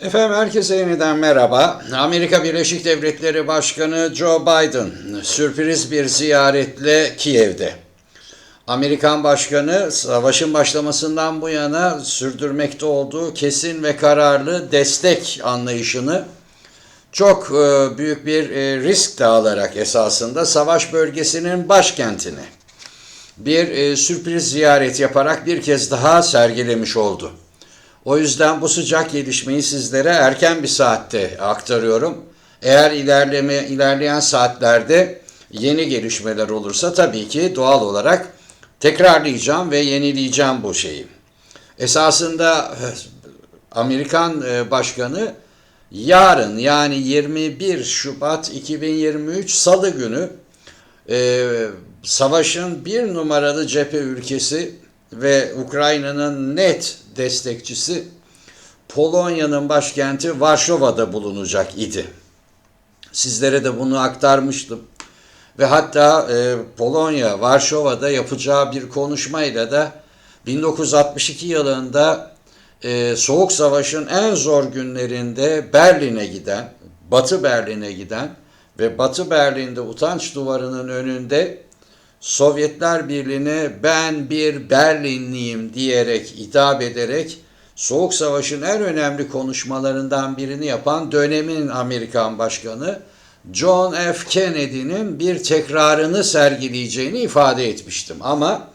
Efendim herkese yeniden merhaba. Amerika Birleşik Devletleri Başkanı Joe Biden sürpriz bir ziyaretle Kiev'de. Amerikan Başkanı savaşın başlamasından bu yana sürdürmekte olduğu kesin ve kararlı destek anlayışını çok e, büyük bir e, risk de alarak esasında savaş bölgesinin başkentine bir e, sürpriz ziyaret yaparak bir kez daha sergilemiş oldu. O yüzden bu sıcak gelişmeyi sizlere erken bir saatte aktarıyorum. Eğer ilerleme ilerleyen saatlerde yeni gelişmeler olursa tabii ki doğal olarak tekrarlayacağım ve yenileyeceğim bu şeyi. Esasında Amerikan e, Başkanı yarın yani 21 Şubat 2023 Salı günü e, savaşın bir numaralı cephe ülkesi ve Ukrayna'nın net destekçisi Polonya'nın başkenti Varşova'da bulunacak idi. Sizlere de bunu aktarmıştım. Ve hatta e, Polonya Varşova'da yapacağı bir konuşmayla da 1962 yılında e, Soğuk Savaş'ın en zor günlerinde Berlin'e giden, Batı Berlin'e giden ve Batı Berlin'de utanç duvarının önünde Sovyetler Birliği'ne ben bir Berlinliyim diyerek hitap ederek Soğuk Savaş'ın en önemli konuşmalarından birini yapan dönemin Amerikan Başkanı John F. Kennedy'nin bir tekrarını sergileyeceğini ifade etmiştim. Ama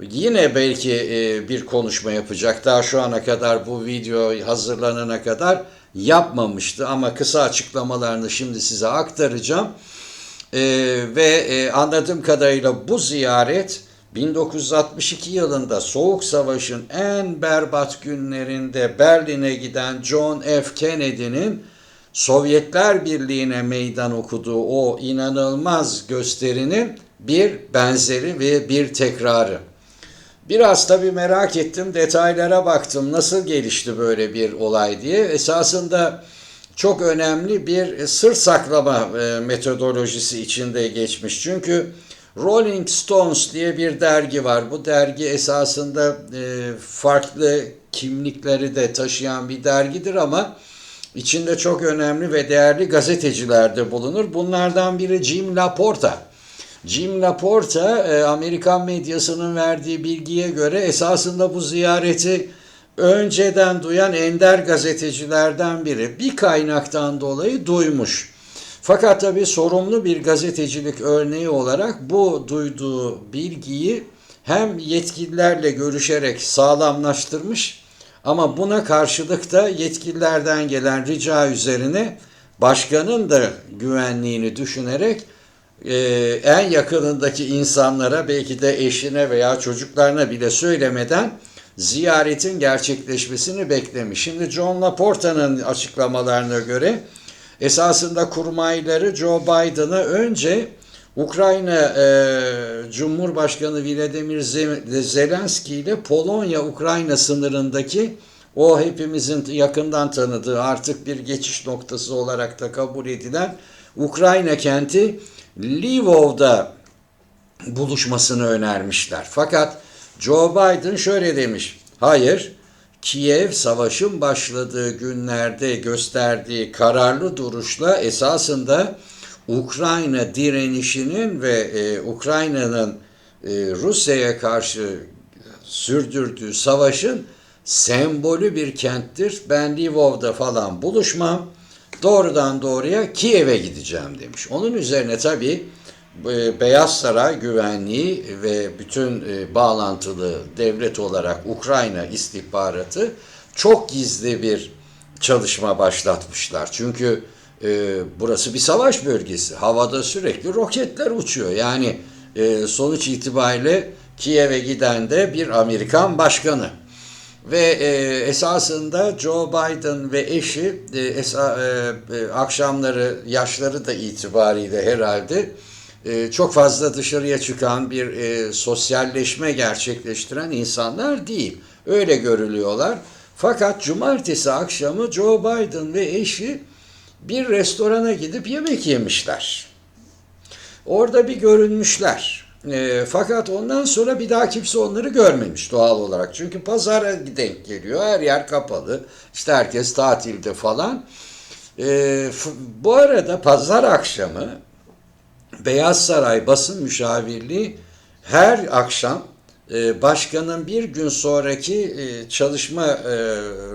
yine belki e, bir konuşma yapacak. Daha şu ana kadar bu video hazırlanana kadar yapmamıştı ama kısa açıklamalarını şimdi size aktaracağım. Ee, ve e, anladığım kadarıyla bu ziyaret 1962 yılında Soğuk Savaş'ın en berbat günlerinde Berlin'e giden John F. Kennedy'nin Sovyetler Birliği'ne meydan okuduğu o inanılmaz gösterinin bir benzeri ve bir tekrarı. Biraz tabii merak ettim, detaylara baktım. Nasıl gelişti böyle bir olay diye. Esasında çok önemli bir sır saklama e, metodolojisi içinde geçmiş. Çünkü Rolling Stones diye bir dergi var. Bu dergi esasında e, farklı kimlikleri de taşıyan bir dergidir ama içinde çok önemli ve değerli gazeteciler de bulunur. Bunlardan biri Jim Laporta. Jim Laporta e, Amerikan medyasının verdiği bilgiye göre esasında bu ziyareti önceden duyan ender gazetecilerden biri. Bir kaynaktan dolayı duymuş. Fakat tabii sorumlu bir gazetecilik örneği olarak bu duyduğu bilgiyi hem yetkililerle görüşerek sağlamlaştırmış ama buna karşılık da yetkililerden gelen rica üzerine başkanın da güvenliğini düşünerek e, en yakınındaki insanlara belki de eşine veya çocuklarına bile söylemeden ziyaretin gerçekleşmesini beklemiş. Şimdi John Laporta'nın açıklamalarına göre esasında kurmayları Joe Biden'a önce Ukrayna e, Cumhurbaşkanı Vladimir Zelenski ile Polonya-Ukrayna sınırındaki o hepimizin yakından tanıdığı artık bir geçiş noktası olarak da kabul edilen Ukrayna kenti Lvov'da buluşmasını önermişler. Fakat Joe Biden şöyle demiş. Hayır, Kiev savaşın başladığı günlerde gösterdiği kararlı duruşla esasında Ukrayna direnişinin ve e, Ukrayna'nın e, Rusya'ya karşı sürdürdüğü savaşın sembolü bir kenttir. Ben Lvov'da falan buluşmam. Doğrudan doğruya Kiev'e gideceğim demiş. Onun üzerine tabii Beyaz Saray güvenliği ve bütün e, bağlantılı devlet olarak Ukrayna istihbaratı çok gizli bir çalışma başlatmışlar. Çünkü e, burası bir savaş bölgesi. Havada sürekli roketler uçuyor. Yani e, sonuç itibariyle Kiev'e giden de bir Amerikan başkanı. Ve e, esasında Joe Biden ve eşi e, esa, e, e, akşamları yaşları da itibariyle herhalde e, çok fazla dışarıya çıkan bir e, sosyalleşme gerçekleştiren insanlar değil. Öyle görülüyorlar. Fakat cumartesi akşamı Joe Biden ve eşi bir restorana gidip yemek yemişler. Orada bir görünmüşler. E, fakat ondan sonra bir daha kimse onları görmemiş doğal olarak. Çünkü pazara denk geliyor. Her yer kapalı. İşte herkes tatilde falan. E, bu arada pazar akşamı Beyaz Saray basın müşavirliği her akşam e, başkanın bir gün sonraki e, çalışma e,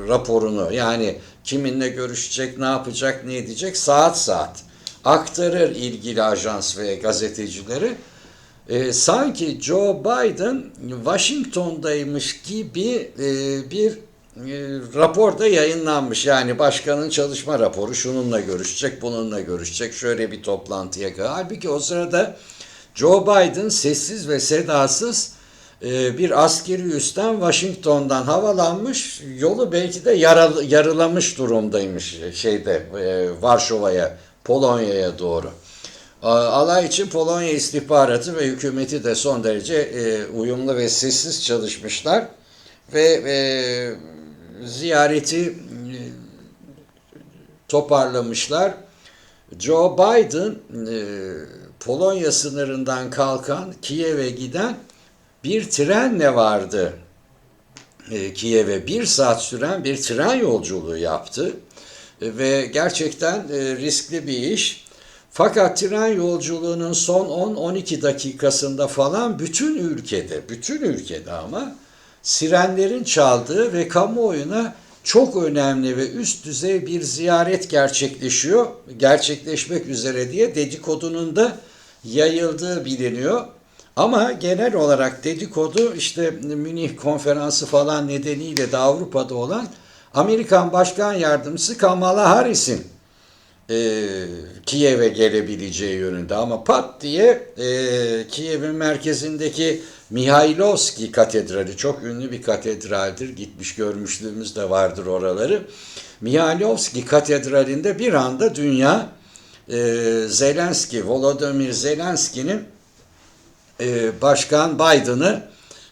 raporunu yani kiminle görüşecek, ne yapacak, ne edecek saat saat aktarır ilgili ajans ve gazetecilere. E, sanki Joe Biden Washington'daymış gibi e, bir e, raporda yayınlanmış. Yani başkanın çalışma raporu şununla görüşecek, bununla görüşecek, şöyle bir toplantıya kadar. Halbuki o sırada Joe Biden sessiz ve sedasız e, bir askeri üstten Washington'dan havalanmış, yolu belki de yaralı, yarılamış durumdaymış şeyde e, Varşova'ya, Polonya'ya doğru. Alay için Polonya istihbaratı ve hükümeti de son derece e, uyumlu ve sessiz çalışmışlar ve e, ziyareti e, toparlamışlar. Joe Biden e, Polonya sınırından kalkan Kiev'e giden bir trenle vardı. E, Kiev'e bir saat süren bir tren yolculuğu yaptı ve gerçekten riskli bir iş. Fakat tren yolculuğunun son 10-12 dakikasında falan bütün ülkede, bütün ülkede ama sirenlerin çaldığı ve kamuoyuna çok önemli ve üst düzey bir ziyaret gerçekleşiyor, gerçekleşmek üzere diye dedikodunun da yayıldığı biliniyor. Ama genel olarak dedikodu işte Münih konferansı falan nedeniyle de Avrupa'da olan Amerikan Başkan Yardımcısı Kamala Harris'in e, Kiev'e gelebileceği yönünde ama pat diye e, Kiev'in merkezindeki Mihailovski Katedrali çok ünlü bir katedraldir. Gitmiş görmüşlüğümüz de vardır oraları. Mihailovski Katedrali'nde bir anda dünya e, Zelenski, Volodymyr Zelenski'nin e, Başkan Biden'ı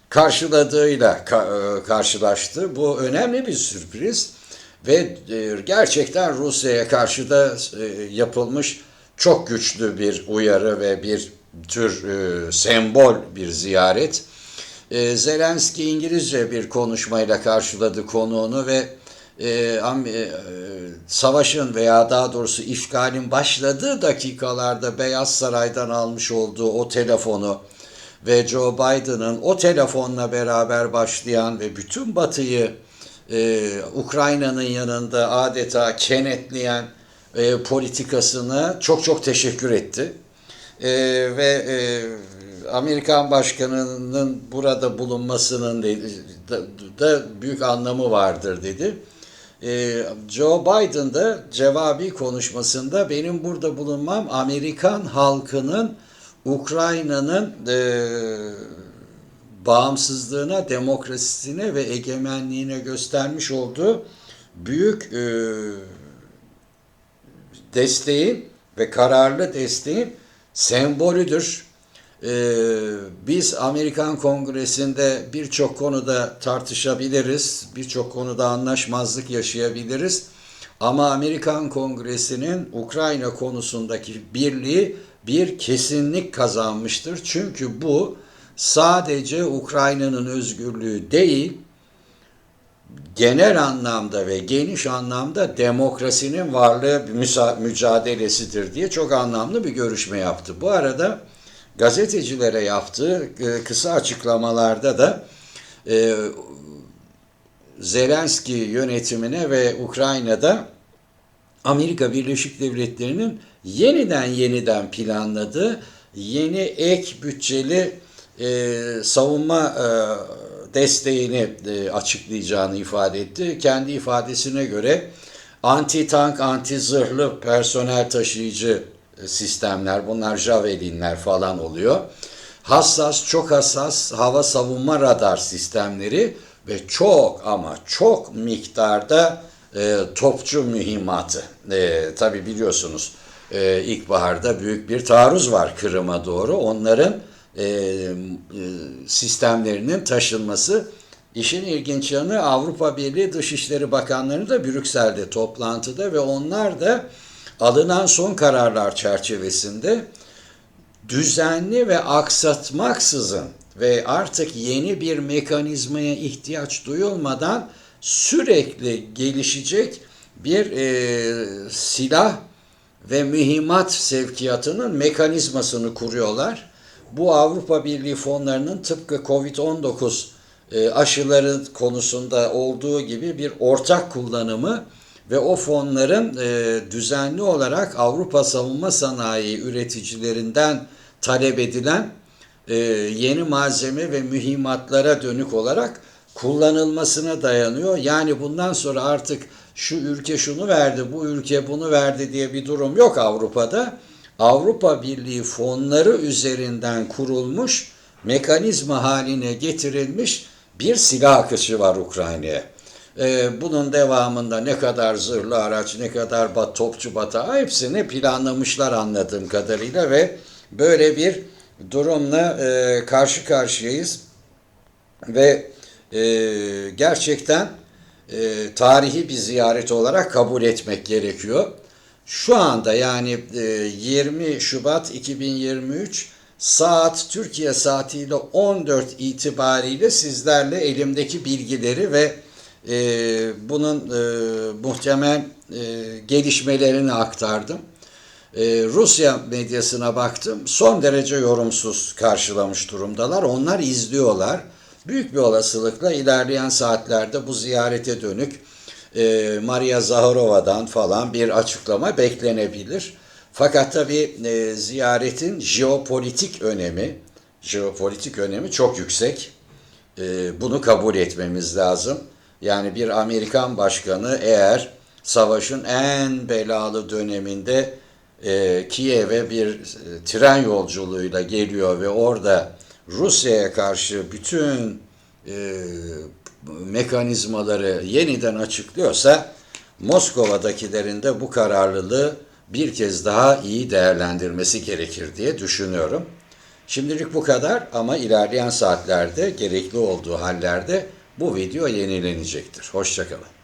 karşıladığıyla ka- e, karşılaştı. Bu önemli bir sürpriz ve e, gerçekten Rusya'ya karşı da e, yapılmış çok güçlü bir uyarı ve bir tür e, sembol bir ziyaret. Zelenski İngilizce bir konuşmayla karşıladı konuğunu ve savaşın veya daha doğrusu işgalin başladığı dakikalarda Beyaz Saray'dan almış olduğu o telefonu ve Joe Biden'ın o telefonla beraber başlayan ve bütün Batı'yı e, Ukrayna'nın yanında adeta kenetleyen e, politikasını çok çok teşekkür etti. E, ve e, Amerikan Başkanı'nın burada bulunmasının da, da büyük anlamı vardır dedi. E, Joe Biden da cevabi konuşmasında benim burada bulunmam Amerikan halkının Ukrayna'nın e, bağımsızlığına, demokrasisine ve egemenliğine göstermiş olduğu büyük e, desteğin ve kararlı desteğin sembolüdür. E, biz Amerikan Kongresi'nde birçok konuda tartışabiliriz, birçok konuda anlaşmazlık yaşayabiliriz. Ama Amerikan Kongresi'nin Ukrayna konusundaki birliği bir kesinlik kazanmıştır. Çünkü bu sadece Ukrayna'nın özgürlüğü değil, genel anlamda ve geniş anlamda demokrasinin varlığı mücadelesidir diye çok anlamlı bir görüşme yaptı. Bu arada gazetecilere yaptığı e, kısa açıklamalarda da e, Zelenski yönetimine ve Ukrayna'da Amerika Birleşik Devletleri'nin yeniden yeniden planladığı yeni ek bütçeli e, savunma e, desteğini e, açıklayacağını ifade etti. Kendi ifadesine göre anti tank, anti zırhlı personel taşıyıcı e, sistemler, bunlar Javelinler falan oluyor. Hassas, çok hassas hava savunma radar sistemleri ve çok ama çok miktarda e, topçu mühimmatı. E, Tabi biliyorsunuz e, ilkbaharda büyük bir taarruz var Kırım'a doğru. Onların e, e, sistemlerinin taşınması. İşin ilginç yanı Avrupa Birliği Dışişleri Bakanları da Brüksel'de toplantıda ve onlar da alınan son kararlar çerçevesinde düzenli ve aksatmaksızın ve artık yeni bir mekanizmaya ihtiyaç duyulmadan sürekli gelişecek bir e, silah ve mühimmat sevkiyatının mekanizmasını kuruyorlar. Bu Avrupa Birliği fonlarının tıpkı Covid-19 e, aşıları konusunda olduğu gibi bir ortak kullanımı ve o fonların e, düzenli olarak Avrupa savunma sanayi üreticilerinden talep edilen e, yeni malzeme ve mühimmatlara dönük olarak kullanılmasına dayanıyor. Yani bundan sonra artık şu ülke şunu verdi, bu ülke bunu verdi diye bir durum yok Avrupa'da. Avrupa Birliği fonları üzerinden kurulmuş, mekanizma haline getirilmiş bir silah akışı var Ukrayna'ya. Ee, bunun devamında ne kadar zırhlı araç, ne kadar bat, topçu batağı hepsini planlamışlar anladığım kadarıyla ve böyle bir durumla e, karşı karşıyayız. Ve e, gerçekten e, tarihi bir ziyaret olarak kabul etmek gerekiyor. Şu anda yani e, 20 Şubat 2023 saat Türkiye saatiyle 14 itibariyle sizlerle elimdeki bilgileri ve e, bunun e, muhtemel e, gelişmelerini aktardım. E, Rusya medyasına baktım. Son derece yorumsuz karşılamış durumdalar. Onlar izliyorlar. Büyük bir olasılıkla ilerleyen saatlerde bu ziyarete dönük e, Maria Zaharova'dan falan bir açıklama beklenebilir. Fakat tabii e, ziyaretin jeopolitik önemi, jeopolitik önemi çok yüksek. E, bunu kabul etmemiz lazım. Yani bir Amerikan başkanı eğer savaşın en belalı döneminde e, Kiev'e bir e, tren yolculuğuyla geliyor ve orada Rusya'ya karşı bütün e, mekanizmaları yeniden açıklıyorsa Moskova'dakilerin de bu kararlılığı bir kez daha iyi değerlendirmesi gerekir diye düşünüyorum. Şimdilik bu kadar ama ilerleyen saatlerde gerekli olduğu hallerde bu video yenilenecektir. Hoşçakalın.